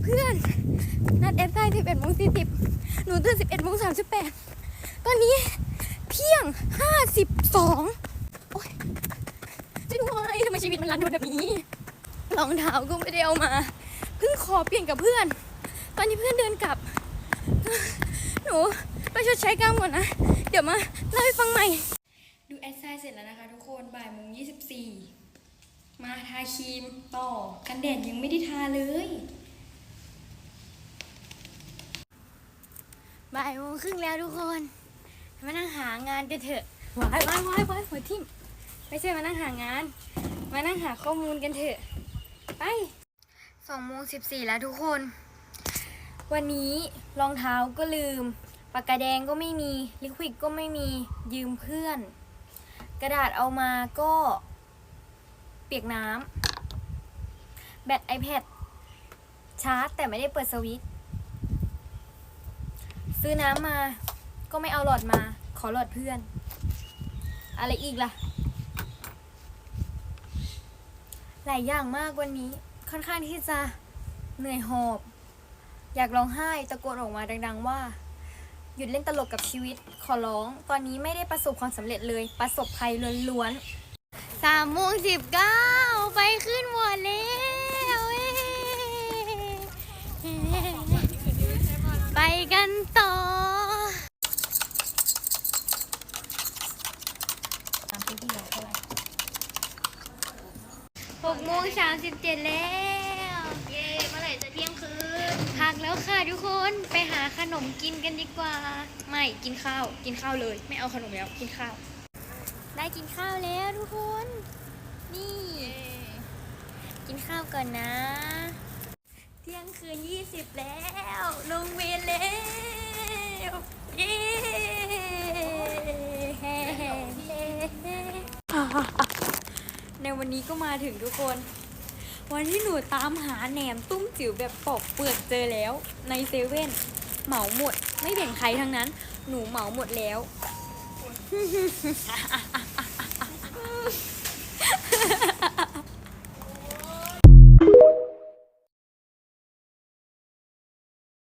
เพื่อนนัดแอดได้สิบเอ็ดโมงสี่สิบหนูตื่นสิบเอ็ดโมงสามสิบแปดตอนนี้เที่ยงห้าสิบสองโอ๊ยช่วยด้วยทำไมชีวิตมันรันทดแบบนี้รองเท้าก็ไม่ได้เอามาเพิ่งขอเปลี่ยนกับเพื่อน ตอนนี้เพื่อนเดินกลับ หนูไปชดใช้กรรมก่อนนะ เดี๋ยวมาเล่าให้ฟังใหม่ ดูแอดไซน์เสร็จแล้วนะคะทุกคนบ่ายโมงยี่สิบสี่ มาทาครีมต่อกันแดดยังไม่ได้ทาเลยบ่ายโมงครึ่งแล้วทุกคนมานั่งหางานกันเถอะวายวายวายวายหัวทิ่มไม่ใช่มานั่งหางาน มานั่งหาข้อมูลกันเถอะ ไปสองโมงสิบสี่แล้วทุกคน วันนี้รองเท้าก็ลืม ปากกาแดงก็ไม่มี ลิควิดก็ไม่มียืมเพื่อน กระดาษเอามาก็ ปียกน้ำแบต iPad ชาร์จแต่ไม่ได้เปิดสวิตช์ซื้อน้ำมา ก็ไม่เอาหลอดมา ขอหลอดเพื่อน อะไรอีกล่ะ หลายอย่างมากวันนี้ ค่อนข้างที่จะเหนื่อยหอบ อยากร้องไห้ตะโกนออกมาดัง ๆ ว่า หยุดเล่นตลกกับชีวิต ขอร้อง ตอนนี้ไม่ได้ประสบความสำเร็จเลย ประสบภัยล้วนๆ สามโมงสิบเก้าไปขึ้นหมดแล้วเว้ยไปกันต่อหร่หกโมงสามสิบเจ็ดแล้ว เย่เมื่อไหร่จะเที่ยงคืนพักแล้วค่ะทุกคนไปหาขนมกินกันดีกว่า ไม่กินข้าวกินข้าวเลย ไม่เอาขนมแล้วกินข้าว ได้กินข้าวแล้วทุกคน นี่ กินข้าวก่อนนะ เที่ยงคืนยี่สิบแล้วลงเวรแล้วเย้ในวันนี้ก็มาถึงทุกคน วันที่หนูตามหาแหนมตุ้มจิ๋วแบบปอกเปลือกเจอแล้ว ในเซเว่นเหมาหมด ไม่แบ่งใครทั้งนั้น หนูเหมาหมดแล้ว